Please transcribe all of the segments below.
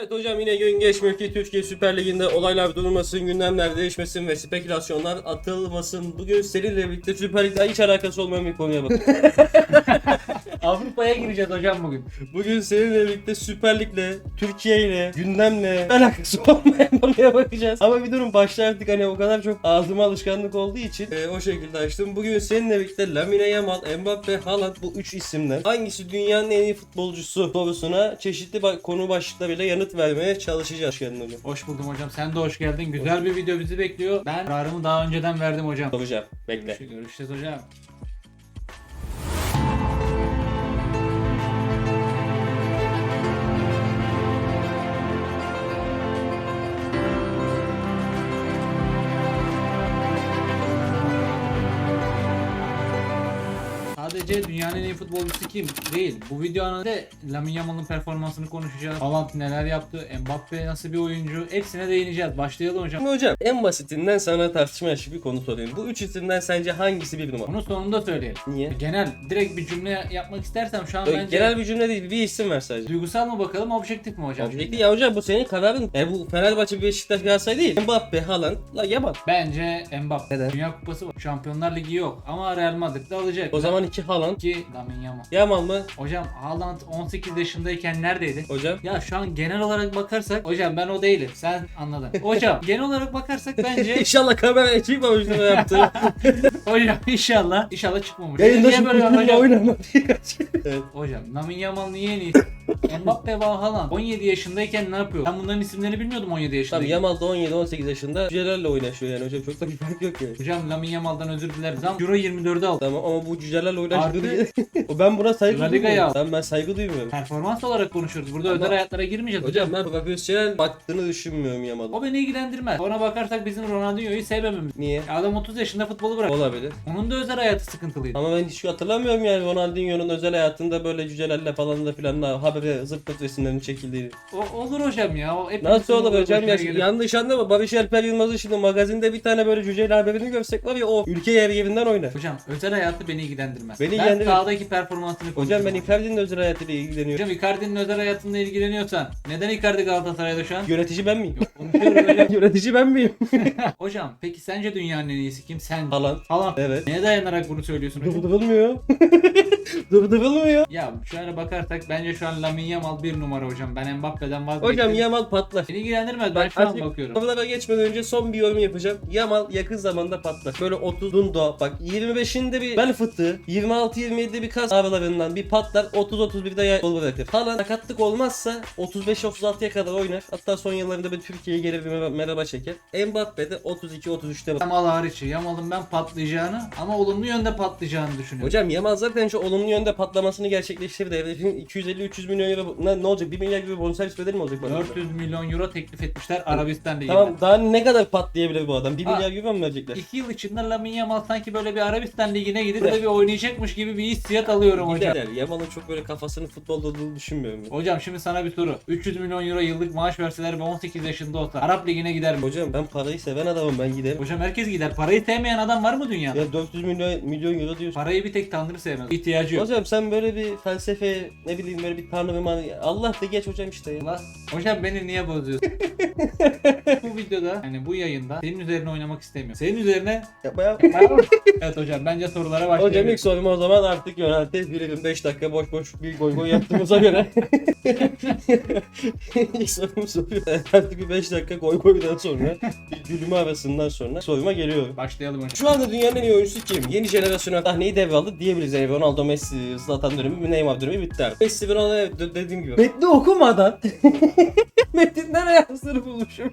Evet hocam yine gün geçmiyor ki Türkiye Süper Ligi'nde olaylar durmasın, gündemler değişmesin ve spekülasyonlar atılmasın. Bugün seninle birlikte Süper Lig'de hiç alakası olmayan bir konuya bak. Avrupa'ya gireceğiz hocam bugün. Bugün seninle birlikte Süper Lig'le, Türkiye ile, gündemle alakası olmayan konuya bakacağız. Ama bir durum başta artık hani o kadar çok ağzıma alışkanlık olduğu için e, o şekilde açtım. Bugün seninle birlikte Lamine Yamal, Mbappe, Haaland bu üç isimden hangisi dünyanın en iyi futbolcusu sorusuna çeşitli ba- konu başlıklarıyla yanıt vermeye çalışacağız kendime. Hoş buldum hocam. Sen de hoş geldin. Güzel bir video bizi bekliyor. Ben kararımı daha önceden verdim hocam. Soracağım. Bekle. Görüşeceğiz hocam. Sadece dünyanın en iyi futbolcusu kim? Değil. Bu videonun da Lamine Yamal'ın performansını konuşacağız. Haaland neler yaptı? Mbappe nasıl bir oyuncu? Hepsine değineceğiz. Başlayalım hocam. Şimdi hocam en basitinden sana tartışma açık bir konu sorayım. Bu üç isimden sence hangisi bir numara? Bunu sonunda söyleyelim. Niye? Genel direkt bir cümle yapmak istersem şu an Öyle bence Genel bir cümle değil bir isim ver sadece. duygusal mı bakalım objektif mi hocam? Objektif ya hocam bu senin kararın. Yani bu Fenerbahçe Beşiktaş Galatasaray değil. Mbappe, Haaland, la Yamal. Bence Mbappe. Neden? Dünya Kupası var. Şampiyonlar Ligi yok ama Real Madrid de alacak. O zaman iki Haaland. Ki Lamine Yamal. Yamal mı? Hocam Haaland 18 yaşındayken neredeydi? Hocam. Ya şu an genel olarak bakarsak hocam ben o değilim. Sen anladın. Hocam genel olarak bakarsak bence İnşallah kamera çıkmamıştır o yaptı. hocam inşallah inşallah çıkmamış. Yayında Niye böyle kutumla hocam? oynama diye. evet. Hocam Lamine Yamal niye en iyi? Mbappe ve Haaland 17 yaşındayken ne yapıyor? Ben bunların isimlerini bilmiyordum 17 yaşında. Tabii Yamal da 17-18 yaşında cücelerle oynaşıyor yani hocam çok da bir fark yok yani. Hocam Lamine Yamal'dan özür dileriz ama Euro 24'ü aldı. Tamam ama bu cücelerle oynaştığı Artı- diye. o ben buna saygı La duymuyorum. Tamam ben saygı duymuyorum. Performans olarak konuşuyoruz. Burada Ama- özel hayatlara girmeyeceğiz. Hocam ben profesyonel baktığını düşünmüyorum Yamal'ın. O beni ilgilendirmez. Ona bakarsak bizim Ronaldinho'yu sevmememiz. Niye? Adam 30 yaşında futbolu bırak. Olabilir. Onun da özel hayatı sıkıntılıydı. Ama ben hiç hatırlamıyorum yani Ronaldinho'nun özel hayatında böyle cücelerle falan da filan da haberi zırt pırt resimlerinin çekildiğini. O, olur hocam ya. O Nasıl olur hocam ya? Gelir. Yanlış anlama. Barış Alper Yılmaz'ın şimdi magazinde bir tane böyle cüceyle haberini görsek var ya o ülke yer yerinden oynar. Hocam özel hayatı beni ilgilendirmez. Beni ben ilgilendirir. sahadaki performansını Hocam ben Icardi'nin özel hayatıyla ilgileniyorum. Hocam Icardi'nin özel hayatında ilgileniyorsan neden Icardi Galatasaray'da şu an? Yönetici ben miyim? Konuşuyoruz hocam. Yönetici ben miyim? hocam peki sence dünyanın en iyisi kim? Sen. Haaland. Falan. Evet. Neye dayanarak bunu söylüyorsun hocam? Durdurulmuyor. Durdurulmuyor. Ya şöyle bakarsak bence şu an Lamine Yamal bir numara hocam. Ben Mbappe'den vazgeçtim. Hocam Yamal patlar. Beni ilgilendirmez. Ben şu an Artık bakıyorum. Konulara geçmeden önce son bir yorum yapacağım. Yamal yakın zamanda patlar. Böyle 30'unda bak 25'inde bir bel fıtığı, 26-27'de bir kas ağrılarından bir patlar, 30-31'de yol bırakır. Haaland sakatlık olmazsa 35-36'ya kadar oynar. Hatta son yıllarında bir Türkiye'ye gelir bir merhaba- çeker. Mbappe de 32-33'te bak. Yamal hariç. Yamal'ın ben patlayacağını ama olumlu yönde patlayacağını düşünüyorum. Hocam Yamal zaten şu olumlu yönde patlamasını gerçekleştirdi. Herifin 250-300 milyon euro ne, ne olacak? 1 milyar gibi bonservis bedeli mi olacak bana? 400 milyon euro teklif etmişler Arabistan Ligi'ne. Tamam daha ne kadar patlayabilir bu adam? 1 Ha. milyar euro mu verecekler? 2 yıl içinde Lamine Yamal sanki böyle bir Arabistan Ligi'ne gidip de bir oynayacakmış gibi bir hissiyat alıyorum hocam. Gider. Yamal'ın çok böyle kafasını futbolda olduğunu düşünmüyorum. ben. Hocam şimdi sana bir soru. 300 milyon euro yıllık maaş verseler ve 18 yaşında olsa Arap Ligi'ne gider mi? Hocam ben parayı seven adamım ben giderim. Hocam herkes gider. Parayı sevmeyen adam var mı dünyada? Ya 400 milyon milyon euro diyorsun. Parayı bir tek Tanrı sevmez. İhtiyacı yok. Hocam sen böyle bir felsefe ne bileyim böyle bir tanrı bir mani- Allah da geç hocam işte ya. Allah. Hocam beni niye bozuyorsun? bu videoda yani bu yayında senin üzerine oynamak istemiyorum. Senin üzerine Yapma ya. Evet hocam bence sorulara başlayalım. Hocam ilk sorumu o zaman artık yöneltebilirim. 5 dakika boş boş bir goy goy yaptığımıza göre. ilk sorumu soruyorum. Artık bir 5 dakika goy goydan sonra bir gülümü arasından sonra soruma geliyorum. Başlayalım hocam. Şu anda dünyanın en iyi oyuncusu kim? Yeni jenerasyona sahneyi devraldı diyebiliriz. Yani Ronaldo, Messi, Zlatan dönemi, Neymar dönemi bitti artık. Messi, Ronaldo evet, de- dediğim gibi. Metni okumadan metinden ayaksını bulmuşum.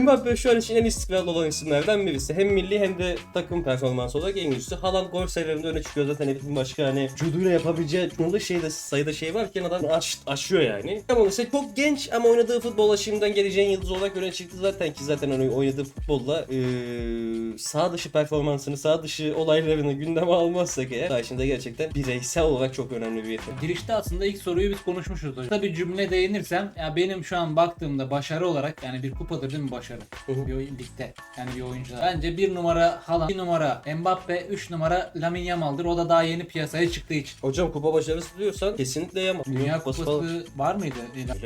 Mbappe şu an için en istikrarlı olan isimlerden birisi. Hem milli hem de takım performansı olarak en güçlüsü. Haaland gol sayılarında öne çıkıyor zaten herifin başka hani cuduyla yapabileceği çoğunda şeyde sayıda şey varken adam aş, aşıyor yani. Ama ise çok genç ama oynadığı futbolla şimdiden geleceğin yıldız olarak öne çıktı zaten ki zaten onu oynadığı futbolla eee sağ dışı performansını, sağ dışı olaylarını gündeme almazsak eğer karşında gerçekten bireysel olarak çok önemli bir yetenek. Girişte aslında ilk soruyu biz konuşmuşuz. Tabii cümle değinirsem ya benim şu an baktığımda başarı olarak yani bir kupadır değil mi başarı? Bir oyun ligde. Yani bir oyuncuda. Bence bir numara Haaland, bir numara Mbappe, 3 numara Lamine Yamal'dır. O da daha yeni piyasaya çıktığı için. Hocam kupa başarısı diyorsan kesinlikle Yamal. Dünya Kupası falan. var mıydı?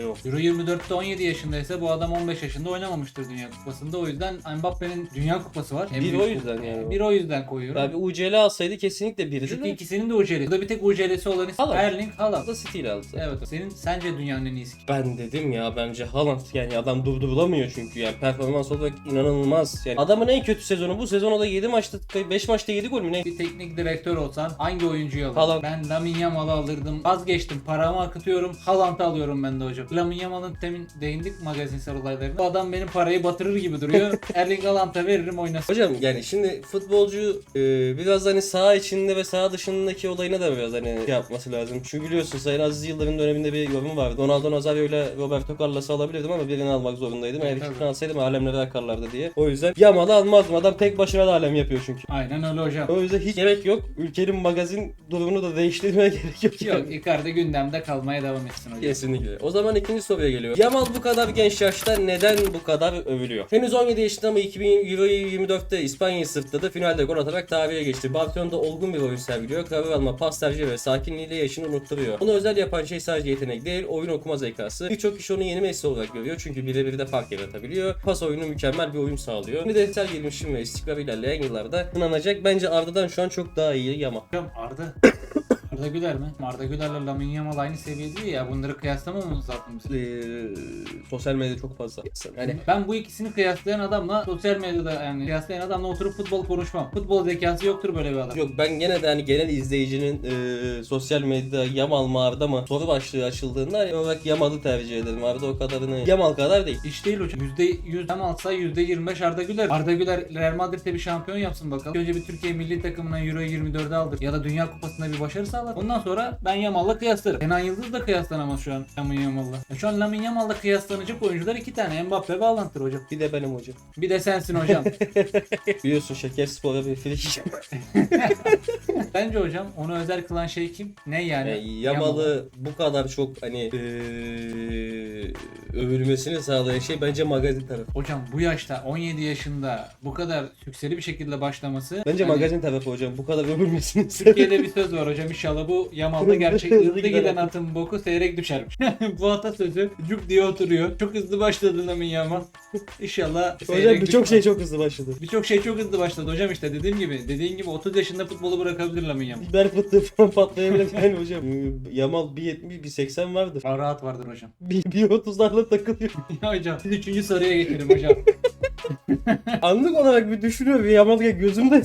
Yok. Euro 24'te 17 yaşındaysa bu adam 15 yaşında oynamamıştır Dünya Kupası'nda. O yüzden Mbappe'nin Dünya Kupası var. En Bir o yüzden kupa. yani. Bir o yüzden koyuyorum. Ya bir UCL alsaydı kesinlikle biriydi Çünkü de. ikisinin de UCL'si. Burada bir tek UCL'si olan isim Haaland. Erling Haaland. Da City ile aldı. Evet. Senin sence dünyanın en iyisi? Ben dedim ya bence Haaland yani adam durdurulamıyor çünkü yani performans olarak inanılmaz. Yani adamın en kötü sezonu bu sezon o da 7 maçta 5 maçta 7 gol mü ne? Bir teknik direktör olsan hangi oyuncuyu alırdın? Haaland. Ben Lamine Yamal'ı alırdım. Vazgeçtim. Paramı akıtıyorum. Haaland'ı alıyorum ben de hocam. Lamine Yamal'ın temin değindik magazinsel olaylarına. Bu adam benim parayı batırır gibi duruyor. Erling Haaland'a veririm oynasın. Hocam yani şimdi futbolcu e, biraz hani saha içinde ve saha dışındaki olayına da biraz hani şey yapması lazım. Çünkü biliyorsun Sayın Aziz Yıldırım döneminde bir yorum vardı. Ronaldo Nazario ile Roberto Carlos'u alabilirdim ama birini almak zorundaydım. Eğer ikisini alsaydım alemlere akarlardı diye. O yüzden Yamal'ı almazdım. Adam tek başına da alem yapıyor çünkü. Aynen öyle hocam. O yüzden hiç gerek yok. Ülkenin magazin durumunu da değiştirmeye gerek yok. Yok Icardi gündemde kalmaya devam etsin hocam. Kesinlikle. O zaman ikinci soruya geliyor. Yamal bu kadar genç yaşta neden bu kadar övülüyor? Henüz 17 yaşında ama 2000 Euro 24'te İspanya'yı sırtladı. Finalde gol atarak tarihe geçti. Barcelona'da olgun bir oyun sergiliyor. Karar alma, pas tercihi ve sakinliğiyle yaşını unutturuyor. Onu özel yapan şey sadece yetenek değil, oyun okuma zekası. Birçok kişi onu yeni Messi olarak görüyor. Çünkü birebir de fark yaratabiliyor. Pas oyunu mükemmel bir oyun sağlıyor. Bir de gelişim ve istikrar ilerleyen yıllarda sınanacak. Bence Arda'dan şu an çok daha iyi Yamal. Hocam Arda. Arda Güler mi? Arda Güler'le Lamine Yamal aynı seviyede değil ya. Bunları kıyaslamamamız lazım biz. Ee, sosyal medyada çok fazla. Yani ben bu ikisini kıyaslayan adamla sosyal medyada yani kıyaslayan adamla oturup futbol konuşmam. Futbol zekası yoktur böyle bir adam. Yok ben gene de hani genel izleyicinin e, sosyal medyada Yamal mı Arda mı soru başlığı açıldığında hani olarak Yamal'ı tercih ederim. Arda o kadarını Yamal kadar değil. İş değil hocam. %100 hem alsa %25 Arda Güler. Arda Güler Real Madrid'de bir şampiyon yapsın bakalım. Önce bir Türkiye milli takımına Euro 24'e aldır. Ya da Dünya Kupası'nda bir başarı sağlar. Ondan sonra ben Yamal'la kıyaslarım. Kenan Yıldız da kıyaslanamaz şu an Lamine Yamal'la. Ya Şu an Lamine Yamal'la kıyaslanacak oyuncular iki tane. Mbappe ve Haaland'dır hocam. Bir de benim hocam. Bir de sensin hocam. Biliyorsun Şeker Spor'a bir frikik. Bence hocam onu özel kılan şey kim? Ne yani? Yani Yamal'ı bu kadar çok hani e, övülmesini sağlayan şey bence magazin tarafı. Hocam bu yaşta 17 yaşında bu kadar sükseli bir şekilde başlaması Bence hani magazin tarafı hocam bu kadar övülmesini Türkiye'de bir söz var hocam inşallah bu Yamal'da gerçek Hızlı giden atın. boku seyrek düşermiş. bu atasözü cuk diye oturuyor. Çok hızlı başladı Lamin Yamal. İnşallah Hocam seyrek birçok düşmez. şey çok hızlı başladı. Birçok şey çok hızlı başladı hocam işte dediğim gibi. Dediğin gibi 30 yaşında futbolu bırakabilir Lamin Yamal. Biber fıtığı falan patlayabilir yani hocam. Yamal 1.70 1.80 vardır. Daha rahat vardır hocam. Bir- 1.30'larla takılıyor. ya hocam siz üçüncü soruya geçelim hocam. Anlık olarak bir düşünüyorum Yamal ya gözümde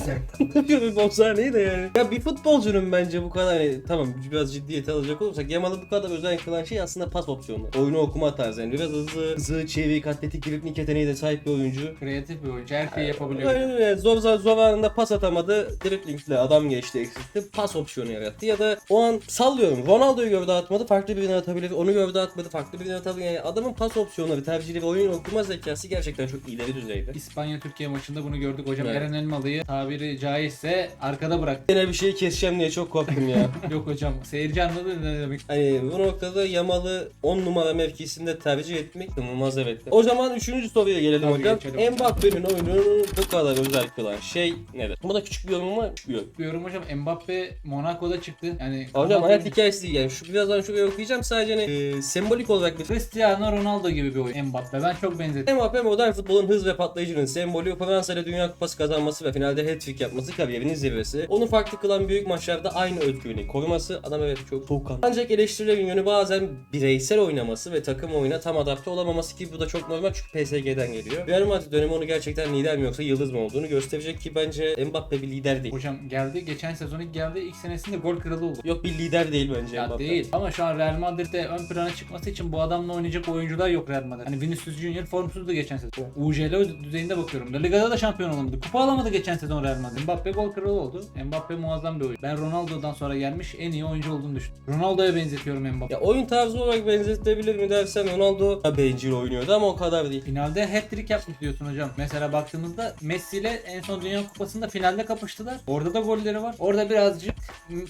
tanıyorum o sahneyi de yani. Ya bir futbolcunun bence bu kadar hani tamam biraz ciddiyete alacak olursak Yamal'ı bu kadar özel kılan şey aslında pas opsiyonları. Oyunu okuma tarzı yani biraz hızlı, hızlı, çevik, atletik, dribling yeteneği de sahip bir oyuncu. Kreatif bir oyuncu her şeyi yapabiliyor. Aynen öyle. Zor, zor, zor anında pas atamadı. Driblingle adam geçti eksiltti. Pas opsiyonu yarattı. Ya da o an sallıyorum. Ronaldo'yu gördü atmadı. Farklı birine atabilir. Onu gördü atmadı. Farklı birine atabilir. Yani adamın pas opsiyonları, tercihleri, oyun okuma zekası gerçekten çok ileri düzeyde. İspanya Türkiye maçında bunu gördük hocam. Evet. Eren Elmalı'yı tabiri caizse arkada bıraktı. Yine bir şeyi keseceğim diye çok korktum ya. Yok hocam seyirci anladı ne demek. Hani bu noktada Yamal'ı 10 numara mevkisinde tercih etmek inanılmaz evet. O zaman 3. soruya gelelim Hadi hocam. Mbappe'nin oyununu bu kadar özel kılan şey nedir? Burada küçük bir yorum var. Küçük bir yorum. Diyorum hocam Mbappe Monaco'da çıktı. Yani Hocam hayat hikayesi değil yani. Şu birazdan şuraya okuyacağım sadece hani e, sembolik olarak bir Cristiano Ronaldo gibi bir oyun Mbappe. Ben çok benzettim. Mbappe modern futbolun hız ve patlayıcının sembolü Fransa ile Dünya Kupası kazanması ve finalde hat-trick yapması kariyerinin zirvesi. Onu farklı kılan büyük maçlarda aynı özgüveni koruması adam evet çok soğukkanlı. Ancak eleştirilerin yönü bazen bireysel oynaması ve takım oyuna tam adapte olamaması ki bu da çok normal çünkü PSG'den geliyor. Real Madrid dönemi onu gerçekten lider mi yoksa yıldız mı olduğunu gösterecek ki bence Mbappe bir lider değil. Hocam geldi geçen sezon ilk geldi ilk senesinde gol kralı oldu. Yok bir lider değil bence Ya Mbappe. değil ama şu an Real Madrid'de ön plana çıkması için bu adamla oynayacak oyuncular yok Real Madrid. Hani Vinicius Junior formsuzdu geçen sezon. UCL düzeyinde bakıyorum. La Liga'da da şampiyon olamadı. Kupa alamadı geçen sezon Real Madrid. Mbappe gol kralı oldu. Mbappe muazzam bir oyuncu. Ben Ronaldo'dan sonra gelmiş en iyi oyuncu olduğunu düşünüyorum. Ronaldo'ya benzetiyorum Mbappe. Ya oyun tarzı olarak benzetilebilir mi dersen Ronaldo da bencil oynuyordu ama o kadar değil. Finalde hat-trick yapmış diyorsun hocam. Mesela baktığımızda Messi ile en son Dünya Kupası'nda finalde kapıştılar. Orada da golleri var. Orada birazcık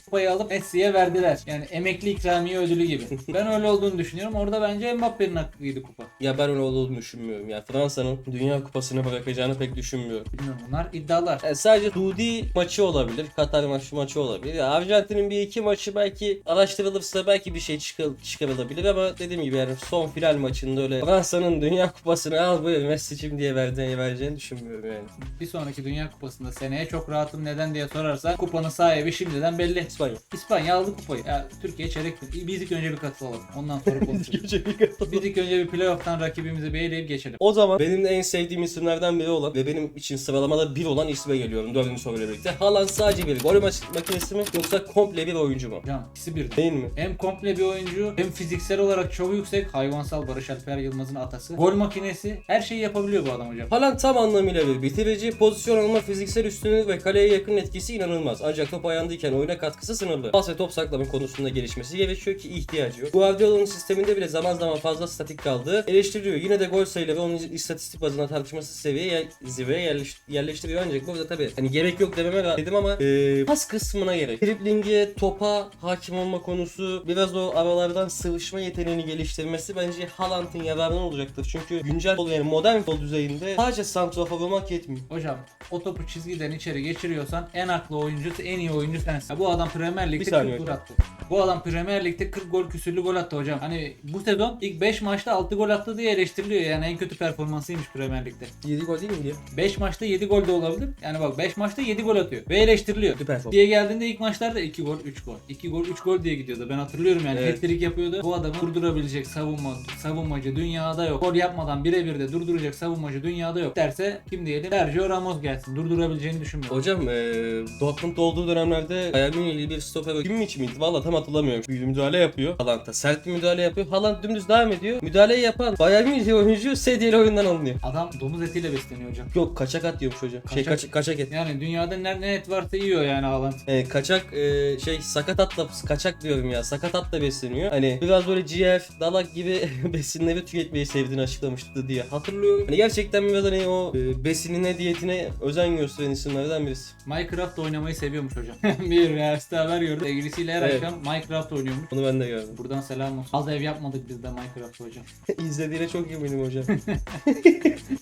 kupayı alıp Messi'ye verdiler. Yani emekli ikramiye ödülü gibi. ben öyle olduğunu düşünüyorum. Orada bence Mbappe'nin hakkıydı kupa. Ya ben öyle olduğunu düşünmüyorum. Ya Fransa'nın Dünya Kupası'nı bırakacağını pek düşünmüyorum. Bilmiyorum bunlar iddialar. Yani sadece Suudi maçı olabilir, Katar maçı maçı olabilir. Ya Arjantin'in bir iki maçı belki araştırılırsa belki bir şey çıkar, çıkarılabilir ama dediğim gibi yani son final maçında öyle Fransa'nın Dünya Kupası'nı al buyur Messi'cim diye verdiğini, vereceğini düşünmüyorum yani. Bir sonraki Dünya Kupası'nda seneye çok rahatım neden diye sorarsa kupanın sahibi şimdiden belli. İspanya. İspanya aldı kupayı. Ya Türkiye çeyrek biz ilk önce bir katılalım. Ondan sonra konuşuruz. biz ilk önce bir playoff'tan rakibimizi bir eleyip geçelim. O zaman benim en sevdiğim isimlerden biri olan ve benim için sıralamada bir olan isme geliyorum dördüncü soruyla birlikte. Haaland sadece bir gol mak- makinesi mi yoksa komple bir oyuncu mu? Hocam ikisi birden. Değil mi? Hem komple bir oyuncu hem fiziksel olarak çok yüksek hayvansal Barış Alper Yılmaz'ın atası. Gol makinesi her şeyi yapabiliyor bu adam hocam. Haaland tam anlamıyla bir bitirici, pozisyon alma, fiziksel üstünlüğü ve kaleye yakın etkisi inanılmaz. Ancak top ayağındayken oyuna katkısı sınırlı. Pas ve top saklama konusunda gelişmesi gerekiyor ki ihtiyacı yok. Guardiola'nın sisteminde bile zaman zaman fazla statik kaldığı eleştiriliyor. Yine de gol sayıları onun istatistik bazında tartışması seviyeye zirveye yerleş- yerleştiriyor ancak burada tabii hani gerek yok dememe dedim ama e, pas kısmına gerek. Driblinge, topa hakim olma konusu biraz o aralardan sıvışma yeteneğini geliştirmesi bence Haaland'ın yararına olacaktır. Çünkü güncel futbol, yani modern futbol düzeyinde sadece santrafor olmak yetmiyor. Hocam o topu çizgiden içeri geçiriyorsan en aklı oyuncu, en iyi oyuncu sensin. Ya bu adam Premier Lig'de Bir saniye 40 gol attı. Bu adam Premier Lig'de 40 gol küsürlü gol attı hocam. Hani bu sezon ilk 5 maçta 6 gol attı diye eleştiriliyor. Yani en kötü performansıymış Premier Lig'de. 7 gol değil mi diye? 5 maçta 7 gol de olabilir. Yani bak 5 maçta 7 gol atıyor. Ve eleştiriliyor. Performans. Diye geldiğinde ilk maçlarda 2 gol 3 gol. 2 gol 3 gol diye gidiyordu. Ben hatırlıyorum yani. Evet. Hat-trick yapıyordu. Bu adamı durdurabilecek savunma, savunmacı dünyada yok. Gol yapmadan birebir de durduracak savunmacı dünyada yok. Derse kim diyelim? Sergio Ramos gelsin. Durdurabileceğini düşünmüyorum. Hocam eee Dortmund olduğu dönemlerde Bayern Münih'li bir stoper kim için miydi? Valla tam hatırlamıyorum. Bir müdahale yapıyor. Haaland'a sert bir müdahale yapıyor. Haaland dümdüz devam ediyor. Müdahaleyi yapan Bayern Münih'li oyuncu sedyeyle oyundan alınıyor. Adam domuz etiyle besleniyor hocam. Yok kaçak at diyormuş hocam. Şey Kaçak- kaç, kaçak et. Yani dünyada ne, ne et varsa yiyor yani Haaland. E, kaçak e, şey sakat atla kaçak diyorum ya sakat atla besleniyor. Hani biraz böyle ciğer, dalak gibi besinleri tüketmeyi sevdiğini açıklamıştı diye hatırlıyorum. Hani gerçekten biraz hani o e, besinine diyetine özen gösteren isimlerden birisi. Minecraft oynamayı seviyormuş hocam. bir üniversite haber gördüm. Sevgilisiyle her Evet. akşam Minecraft oynuyormuş. Onu ben de gördüm. Buradan selam olsun. Az ev yapmadık biz de Minecraft hocam. İzlediğine çok eminim hocam.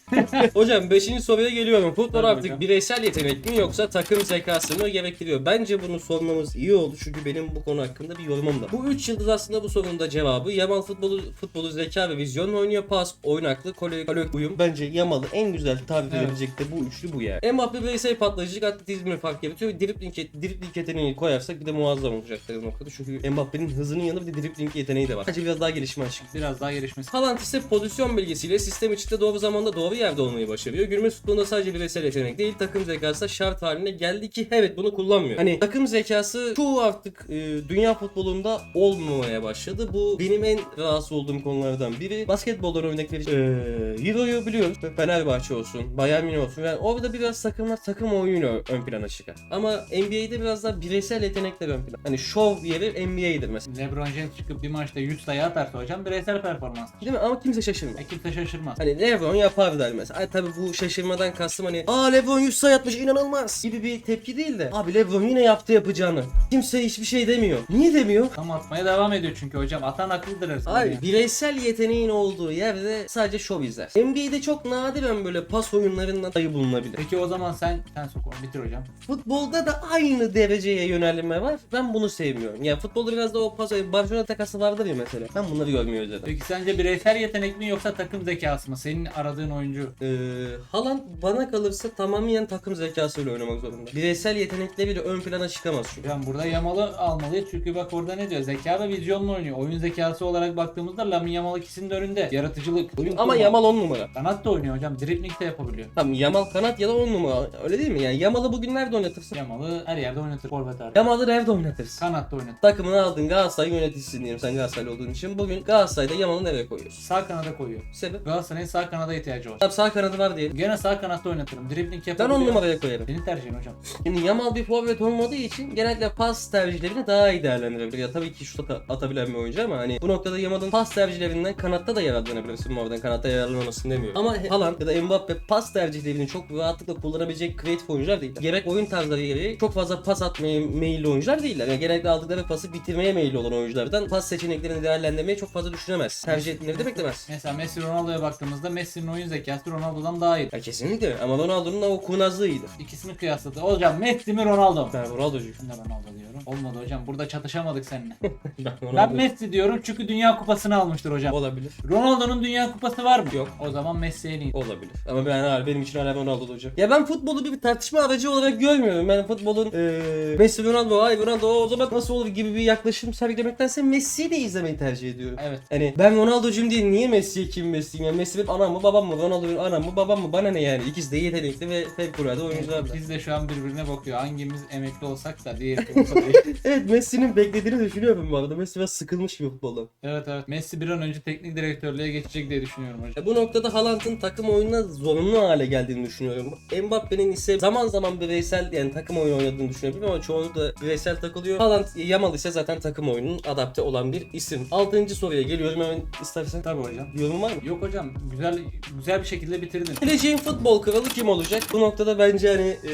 hocam 5. soruya geliyorum. Futbol Hadi artık bakalım. bireysel yetenek mi yoksa takım zekası mı gerektiriyor? Bence bunu sormamız iyi oldu çünkü benim bu konu hakkında bir yorumum da. Bu 3 yıldız aslında bu sorunun da cevabı. Yamal futbolu, futbolu zeka ve vizyonla oynuyor. Pas, oynaklı, kole, kole uyum. Bence Yamal'ı en güzel tarif Evet. edebilecek de bu üçlü bu yani. Mbappe bireysel patlayıcılık atletizmle fark yaratıyor. Dribling, dribling yeteneğini koyarsak bir de muazzam olacaktır noktada. Çünkü Mbappe'nin hızının yanında bir de dribling yeteneği de var. Bence biraz daha gelişme açık. Biraz daha gelişmesi. Haaland ise pozisyon bilgisiyle sistem içinde doğru zamanda doğru yerde olmayı başarıyor. Günümüz futbolunda sadece bireysel yetenek değil takım zekası da şart haline geldi ki evet bunu kullanmıyor. Hani takım zekası çoğu artık e, dünya futbolunda olmamaya başladı. Bu benim en rahatsız olduğum konulardan biri. Basketboldan örnek vereceğim. E, Euro'yu biliyoruz. Fenerbahçe olsun, Bayern Münih olsun. Yani orada biraz takımlar takım oyunu ön plana çıkar. Ama NBA'de biraz daha bireysel yetenekler ön plana. Hani show yeri NBA'dir mesela. LeBron James çıkıp bir maçta 100 sayı atarsa hocam bireysel performans. Değil mi? Ama kimse şaşırmıyor. E kimse şaşırmaz. Hani Lebron yapar der mesela. Ay tabii bu şaşırmadan kastım hani aa Lebron 100 sayı atmış inanılmaz gibi bir tepki değil de abi Lebron yine yaptı yapacağını. Kimse hiçbir şey demiyor. Niye demiyor? Tam atmaya devam ediyor çünkü hocam. Atan akıllıdır her zaman. Abi ya. bireysel yeteneğin olduğu yerde sadece şov izler. NBA'de çok nadiren böyle pas oyunlarından sayı bulunabilir. Peki o zaman sen sen sok onu bitir hocam. Futbolda da aynı dereceye yönelme var. Ben bunu sevmiyorum. Ya futbolda biraz da o pas Barcelona takası vardır ya mesela. Ben bunları görmüyor zaten. Peki sence bireysel yetenek mi yoksa takım zekası mı? Senin aradığın oyuncu. Ee, Haaland bana kalırsa tamamen takım zekasıyla oynamak zorunda. Bireysel yetenekleriyle ön plana çıkamaz çünkü. Hocam burada Yamal'ı almalıyız çünkü bak orada ne diyor? Zeka ve vizyonla oynuyor. Oyun zekası olarak baktığımızda Lamine Yamal ikisinin de önünde. Yaratıcılık. Oyun Ama kurma. Yamal 10 numara. Kanat da oynuyor hocam. Dribbling de yapabiliyor. Tamam Yamal kanat ya da 10 numara. Öyle değil mi? Yani Yamal'ı bugün nerede oynatırsın? Yamal'ı her yerde oynatır. Forvet arada. Yamal'ı nerede oynatırsın? Kanat da oynatır. Takımını aldın Galatasaray yöneticisin diyelim sen Galatasaraylı olduğun için. Bugün Galatasaray'da Yamal'ı nereye koyuyorsun? Sağ kanada koyuyor. Sebep? Galatasaray'ın sağ kanada ihtiyacı var. Abi sağ kanadı var diye. Gene sağ kanatta oynatırım. Dribbling Ben yapabiliyor. 10 numaraya koyarım. Senin tercihin hocam. Şimdi Yamal bir forvet olmadığı için genellikle pas tercihlerini daha iyi değerlendirebilir. Ya tabii ki şut ata- atabilen bir oyuncu ama hani bu noktada Yamal'ın pas tercihlerinden kanatta da yararlanabilirsin bu oradan. Kanatta yararlanmasın demiyorum. Ama Haaland ya da Mbappe pas tercihlerini çok rahatlıkla kullanabilecek kreatif oyuncular değil. Gerek oyun tarzları gereği çok fazla pas atmaya meyilli oyuncular değiller. Yani genellikle aldıkları pası bitirmeye meyilli olan oyunculardan pas seçeneklerini değerlendirmeyi çok fazla düşünemez. Tercih etmeleri de beklemez. Mesela Messi Ronaldo'ya baktığımızda Messi'nin oyun zekası Ronaldo'dan daha iyi. Ya kesinlikle ama Ronaldo'nun da o kurnazlığı iyiydi. İkisini kıyasladı. Hocam Messi mi Ronaldo mu? Ben Ronaldo'cuyum. Ben Ronaldo diyorum. Olmadı hocam. Burada çatışamadık seninle. Ben ben. Messi diyorum çünkü Dünya Kupası'nı almıştır hocam. Olabilir. Ronaldo'nun Dünya Kupası var mı? Yok. O zaman Messi en iyi. Olabilir. Ama ben hala benim için hala Ronaldo olacak. Ya ben futbolu bir tartışma aracı olarak görmüyorum. Ben futbolun eee Messi Ronaldo, ay Ronaldo o zaman nasıl olur gibi bir yaklaşım sergilemektense Messi'yi de izlemeyi tercih ediyorum. Evet. Hani ben Ronaldo'cum değil niye Messi'ye kim Messi'yim? Yani Messi benim anam mı babam mı? Ronaldo benim anam mı babam mı? Bana ne yani? İkisi de yetenekli ve fevkalade oyuncular da. Biz de şu an birbirine bakıyor. Hangimiz emekli olsak da diye. Evet Messi'nin beklediğini düşünüyorum bu arada. Messi biraz sıkılmış gibi futboldan. Evet evet. Messi bir an önce teknik direktörlüğe geçecek diye düşünüyorum hocam. Bu noktada Haaland'ın takım oyununa zorunlu hale geldiğini düşünüyorum. Mbappe'nin ise zaman zaman bireysel yani takım oyunu oynadığını düşünüyorum ama çoğunlukla bireysel takılıyor. Haaland Yamal ise zaten takım oyunun adapte olan bir isim. Altıncı soruya geliyorum hemen istersen. Tabii hocam. Yorum var mı? Yok hocam güzel güzel bir şekilde bitirdin. Geleceğin futbol kralı kim olacak? Bu noktada bence hani eee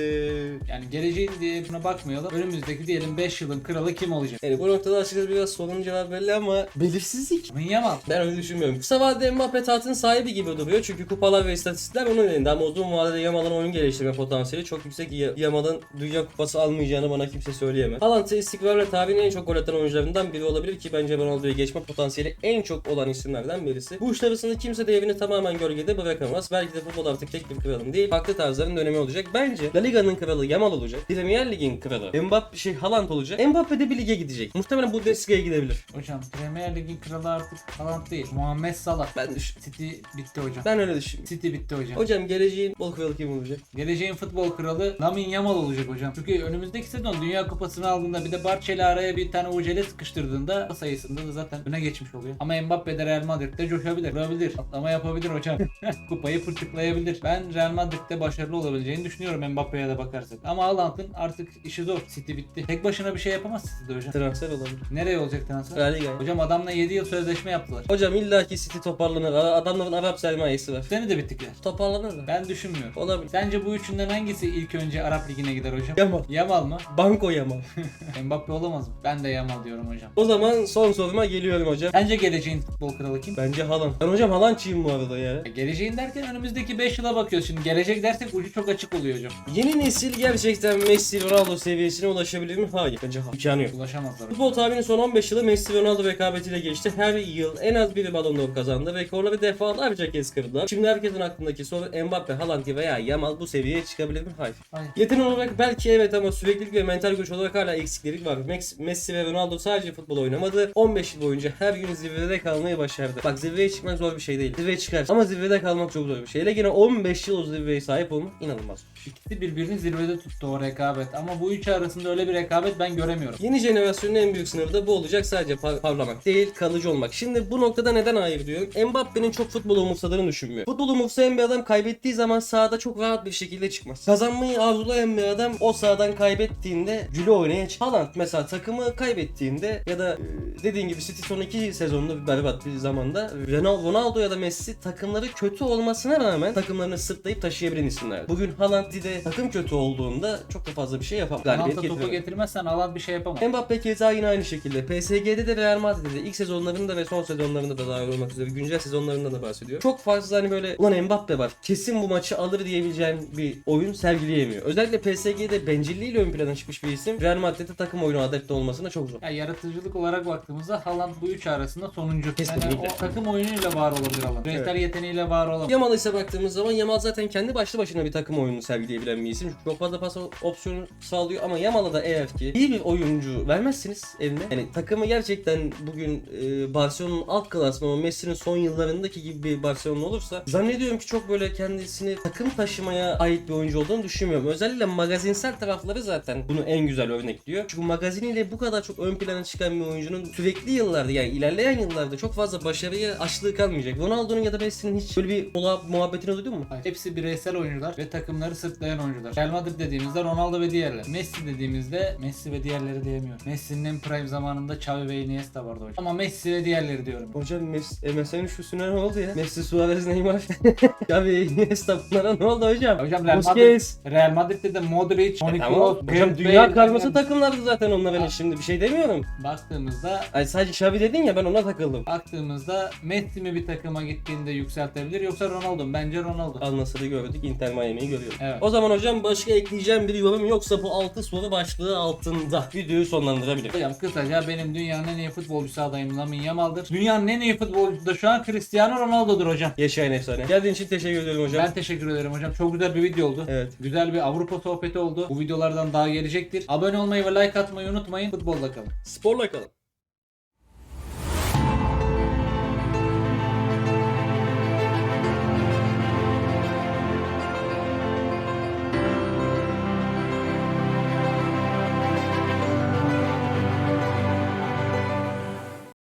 Yani geleceğin diye buna bakmayalım. Önümüzdeki diyelim 5 yılın kralı kim olacak? yani bu noktada açıkçası biraz sorunun cevabı belli ama belirsizlik. Min Yamal. Ben öyle düşünmüyorum. Kısa vadede Mbappe tahtın sahibi gibi duruyor. Çünkü kupalar ve istatistikler onun elinde. Ama uzun vadede Yamal'ın oyun geliştirme potansiyeli çok yüksek. Ya- Yamal'ın Dünya Kupası almayacağını bana kimse söyleyemez. Haaland istikrarla tarihin en çok gol atan oyuncularından biri olabilir ki bence Ronaldo'yu geçme potansiyeli en çok olan isimlerden birisi. Bu üçler arasında kimse de evini tamamen gölgede bırakamaz. Belki de futbol artık tek bir kralın değil, farklı tarzların dönemi olacak. Bence La Liga'nın kralı Yamal olacak. Premier Lig'in kralı Mbappe şey Haaland olacak. Mbappe de bir lige gidecek. Muhtemelen Bundesliga'ya gidebilir. Hocam Premier Lig'in kralı artık Haaland değil. Muhammed Salah. Ben düş City bitti hocam. ben öyle düşünüyorum. City bitti hocam. Hocam geleceğin bol kralı kim olacak? Geleceğin futbol kralı Lamin Yamal olacak hocam. Çünkü önümüzdeki sezon Dünya Kupası'nı aldığında bir de Barçeli araya bir tane ucele sıkıştırdığında sayısında da zaten öne geçmiş oluyor. Ama Mbappe de Real Madrid'de coşabilir, vurabilir, atlama yapabilir hocam. Kupayı pırtıklayabilir. Ben Real Madrid'de başarılı olabileceğini düşünüyorum Mbappe'ye de bakarsak. Ama Haaland'ın artık işi zor. City bitti. Tek başına bir şey yapamaz City'de hocam. Transfer olabilir. Nereye olacak transfer? La Liga. Hocam adamla 7 yıl sözleşme yaptılar. Hocam illaki City toparlanır. Adamların Arap sermayesi var. Seni de bittikler. Toparlanır mı? Ben düşünmüyorum. Olabilir. Sence bu üçünden hangisi ilk önce Arap Ligi'ne gider hocam? Yamal. Yamal mı? Banko Yamal. Mbappe olamaz mı? Ben de Yamal diyorum hocam. o zaman son soruma geliyorum hocam. Sence geleceğin futbol kralı kim? Bence Haaland. Ben hocam Haaland'çıyım bu arada ya. Ya Geleceğin derken önümüzdeki 5 yıla bakıyoruz. Şimdi gelecek dersek ucu çok açık oluyor hocam. Yeni nesil gerçekten Messi, Ronaldo seviyesine ulaşabilir mi? Hayır. Bence. İmkanı yok. Ulaşamazlar. Futbol tarihinin son 15 yılı Messi Ronaldo rekabetiyle geçti. Her yıl en az biri Ballon d'Or kazandı. Rekorları defalarca kez kırdılar. Şimdi herkesin aklındaki soru Mbappe, Haaland veya Yamal bu seviyeye çıkabilir mi? Hayır. Hayır. Yetenek olarak belki evet ama süreklilik ve mental güç olarak hala eksikleri var. Messi ve Ronaldo sadece futbol oynamadı. 15 yıl boyunca her gün zirvede kalmayı başardı. Bak zirveye çıkmak zor bir şey değil. Zirveye çıkar ama zirvede kalmak çok zor bir şey. Hele yine 15 yıl o zirveye sahip olmak inanılmaz. İkisi birbirini zirvede tuttu o rekabet. Ama bu üçü arasında öyle bir rekabet ben göremiyorum. Yeni jenerasyonun en büyük sınavı da bu olacak. Sadece par- parlamak değil, kalıcı olmak. Şimdi bu noktada neden hayır diyorum? Mbappe'nin çok futbolu umursadığını düşünmüyorum. Futbolu umursayan bir adam kaybettiği zaman sahada çok rahat bir şekilde çıkmaz. Kazanmayı arzulayan bir adam o sahadan kaybettiğinde cüle oynaya çık. Haaland mesela takımı kaybettiğinde ya da e, dediğin gibi City son iki sezonunda bir berbat bir zamanda Ronaldo ya da Messi takımları kötü olmasına rağmen takımlarını sırtlayıp taşıyabilen isimler. Bugün Haaland de takım kötü olduğunda çok da fazla bir şey yapamaz. Galibiyet Kanalda topu getirmezsen alan bir şey yapamaz. Mbappe keza yine aynı şekilde. PSG'de de Real Madrid'de de ilk sezonlarında ve son sezonlarında da dahil olmak üzere güncel sezonlarında da bahsediyor. Çok fazla hani böyle ulan Mbappe var kesin bu maçı alır diyebileceğin bir oyun sergileyemiyor. Özellikle PSG'de bencilliğiyle ön plana çıkmış bir isim. Real Madrid'de takım oyunu adapte olmasına çok zor. Ya yaratıcılık olarak baktığımızda Haaland bu üç arasında sonuncu. Yani o takım oyunuyla var olabilir Haaland. Bireysel yeteneğiyle var olamaz. Yamal ise baktığımız zaman Yamal zaten kendi başlı başına bir takım oyunu sergileyebilen bir isim. Çok fazla pas opsiyonu sağlıyor ama Yamal'a da eğer ki iyi bir oyuncu vermezsiniz eline. Yani takımı gerçekten bugün e, Barcelona'nın alt klasmanı Messi'nin son yıllarındaki gibi bir Barcelona olursa zannediyorum ki çok böyle kendisini takım taşımaya ait bir oyuncu olduğunu düşünmüyorum. Özellikle magazinsel tarafları zaten bunu en güzel örnekliyor. Çünkü magaziniyle bu kadar çok ön plana çıkan bir oyuncunun sürekli yıllarda yani ilerleyen yıllarda çok fazla başarıya açlığı kalmayacak. Ronaldo'nun ya da Messi'nin hiç böyle bir muha- muhabbetini duydun mu? Hayır. Hepsi bireysel oyuncular ve takımları sırtlayan oyuncular. Real Madrid dediğimizde Ronaldo ve diğerleri. Messi dediğimizde Messi ve diğerleri diyemiyorum. Messi'nin en prime zamanında Xavi ve Iniesta vardı hocam. Ama Messi ve diğerleri diyorum. Hocam Messi, MSN'in şusuna ne oldu ya? Messi, Suarez, Neymar. Xavi, Iniesta bunlara ne oldu hocam? Hocam Real Busquets. Madrid, Real Madrid'de de Modric, Toni Tamam. Kroos, Hocam dünya karması takımlardı zaten onlar ben şimdi bir şey demiyorum. Baktığımızda Ay sadece Xavi dedin ya ben ona takıldım. baktığımızda Messi mi bir takıma gittiğinde yükseltebilir yoksa Ronaldo mu? Bence Ronaldo. Al Nasır'ı gördük, Inter Miami'yi görüyoruz. Evet. O zaman hocam başka ekleyeceğim bir yorum yoksa bu 6 soru başlığı altında videoyu sonlandırabilirim. Hocam kısaca benim dünyanın en iyi futbolcusu adayım Lamine Yamal'dır. Dünyanın en iyi futbolcusu da şu an Cristiano Ronaldo'dur hocam. Yaşayan efsane. Geldiğin için teşekkür ederim hocam. Ben teşekkür ederim hocam. Çok güzel bir video oldu. Evet. Güzel bir Avrupa sohbeti oldu. Bu videolardan daha gelecektir. Abone olmayı ve like atmayı unutmayın. Futbolda kalın. Sporla kalın.